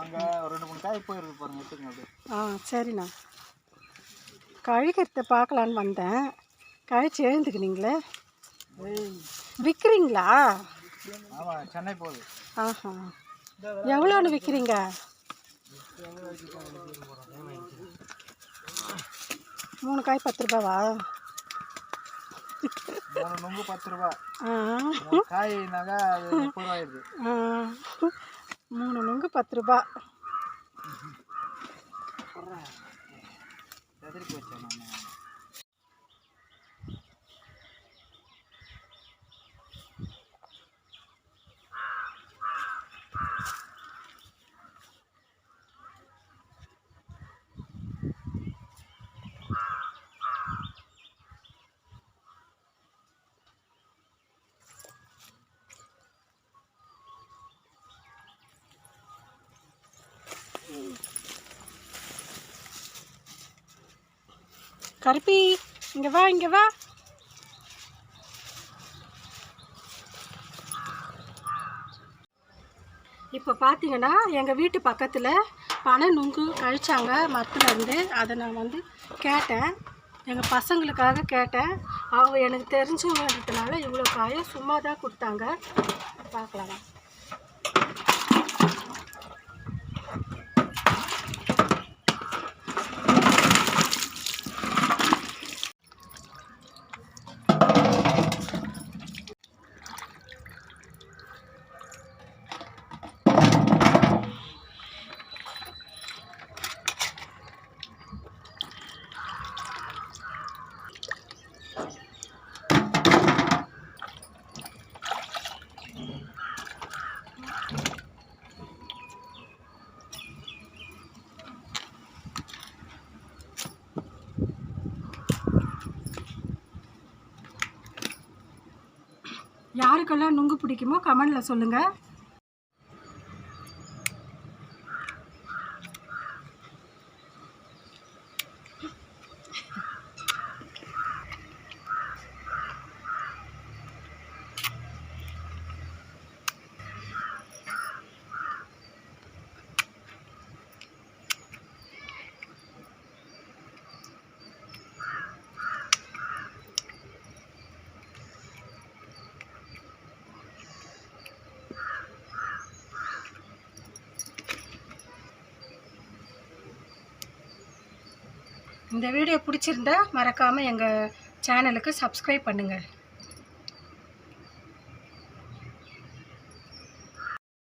அங்கே ரெண்டு மூணு காய் போயிருக்கு பாருங்க எடுத்துங்க அப்படியே. ஆ சரிண்ணா. கழுகிறத பார்க்கலான்னு வந்தேன். கழிச்சு எழுந்துக்கினீங்களே விற்கிறீங்களா ஆமாம் சென்னை போகுது. ஆஹா. எவ்வளோன்னு விற்கிறீங்க மூணு காய் பத்து ரூபாவா? மூணு நுங்கு பத்து ரூபா. காய்னாக்கா அது முப்பது ரூபா ஆயிடுது ஆ. மூணு நுங்கு பத்து ரூபா. எதிர்க்கு வச்சேன் நான். கருப்பி இங்கே வா இங்கே வா. இப்போ பார்த்தீங்கன்னா எங்கள் வீட்டு பக்கத்தில் பனை நுங்கு கழிச்சாங்க மரத்துலேருந்து. அதை நான் வந்து கேட்டேன். எங்கள் பசங்களுக்காக கேட்டேன். அவங்க எனக்கு தெரிஞ்சவங்கிறதுனால இவ்வளோ காயை சும்மா தான் கொடுத்தாங்க. பார்க்கலாம். யாருக்கெல்லாம் நுங்கு பிடிக்குமோ கமெண்டில் சொல்லுங்கள் இந்த வீடியோ பிடிச்சிருந்தா மறக்காமல் எங்கள் சேனலுக்கு சப்ஸ்கிரைப் பண்ணுங்கள்